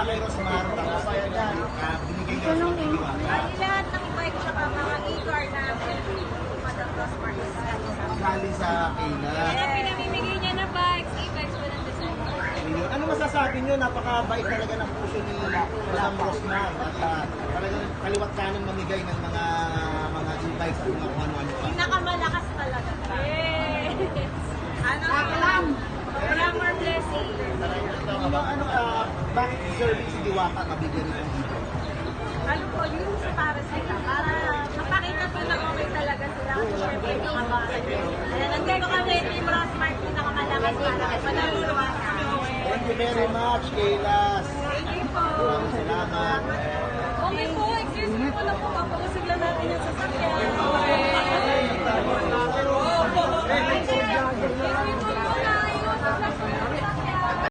Rosmar, tapos uh, binigay niyo sa. Ay, lahat ng bike tsaka mga e-car na Madam Rosmar is Galing sa Kayla. Kaya pinamimigay niya na bikes, e-bikes, walang design. Ayun. Ano masasabi niyo? Napakabait talaga ng puso ni Madam Rosmar. At uh, talagang kaliwat kanan mamigay ng mga e-bikes at mga kung ano-ano pa. Pinakamalakas talaga. Yes! Ano? Alam! Wala more blessing. Ano, ano, uh, bakit deserving si Diwata mabigyan nito dito? Ano po, yun sa para sila. Para mapakita po na okay talaga sila. Kasi syempre, mga bata. Kaya nandito kami, Team Rosmar, pinakamalakas para kay Madam Rosmar. Thank you very much, Kaylas. Thank you po. Maraming salamat.